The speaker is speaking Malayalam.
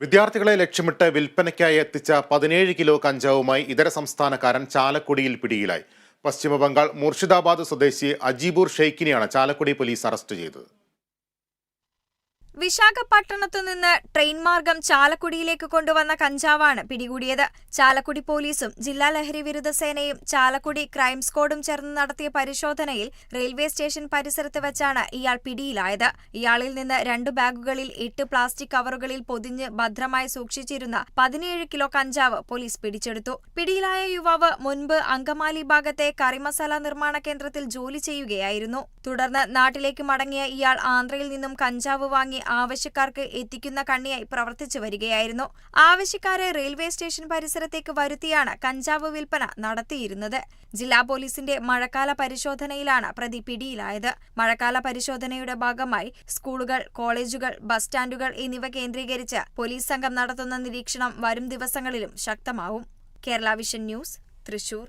വിദ്യാർത്ഥികളെ ലക്ഷ്യമിട്ട് വിൽപ്പനയ്ക്കായി എത്തിച്ച പതിനേഴ് കിലോ കഞ്ചാവുമായി ഇതര സംസ്ഥാനക്കാരൻ ചാലക്കുടിയിൽ പിടിയിലായി. പശ്ചിമബംഗാൾ മുർഷിദാബാദ് സ്വദേശി അജീബൂർ ഷെയ്ഖിനെയാണ് ചാലക്കുടി പോലീസ് അറസ്റ്റ് ചെയ്തത്. വിശാഖപട്ടണത്തു നിന്ന് ട്രെയിൻ മാർഗം ചാലക്കുടിയിലേക്ക് കൊണ്ടുവന്ന കഞ്ചാവാണ് പിടികൂടിയത്. ചാലക്കുടി പോലീസും ജില്ലാ ലഹരി വിരുദ്ധ സേനയും ചാലക്കുടി ക്രൈം സ്ക്വാഡും ചേർന്ന് നടത്തിയ പരിശോധനയിൽ റെയിൽവേ സ്റ്റേഷൻ പരിസരത്ത് വെച്ചാണ് ഇയാൾ പിടിയിലായത്. ഇയാളിൽ നിന്ന് രണ്ട് ബാഗുകളിൽ എട്ട് പ്ലാസ്റ്റിക് കവറുകളിൽ പൊതിഞ്ഞ് ഭദ്രമായി സൂക്ഷിച്ചിരുന്ന പതിനേഴ് കിലോ കഞ്ചാവ് പോലീസ് പിടിച്ചെടുത്തു. പിടിയിലായ യുവാവ് മുൻപ് അങ്കമാലി ഭാഗത്തെ കറിമസാല നിർമ്മാണ കേന്ദ്രത്തിൽ ജോലി ചെയ്യുകയായിരുന്നു. തുടർന്ന് നാട്ടിലേക്ക് മടങ്ങിയ ഇയാൾ ആന്ധ്രയിൽ നിന്നും കഞ്ചാവ് വാങ്ങി ആവശ്യക്കാർക്ക് എത്തിക്കുന്ന കണ്ണിയായി പ്രവർത്തിച്ചു വരികയായിരുന്നു. ആവശ്യക്കാരെ റെയിൽവേ സ്റ്റേഷൻ പരിസരത്തേക്ക് വരുത്തിയാണ് കഞ്ചാവ് വിൽപ്പന നടത്തിയിരുന്നത്. ജില്ലാ പോലീസിന്റെ മഴക്കാല പരിശോധനയിലാണ് പ്രതി പിടിയിലായത്. മഴക്കാല പരിശോധനയുടെ ഭാഗമായി സ്കൂളുകൾ കോളേജുകൾ ബസ് സ്റ്റാൻഡുകൾ എന്നിവ കേന്ദ്രീകരിച്ച് പോലീസ് സംഘം നടത്തുന്ന നിരീക്ഷണം വരും ദിവസങ്ങളിലും ശക്തമാവും. Kerala vision news Thrissur.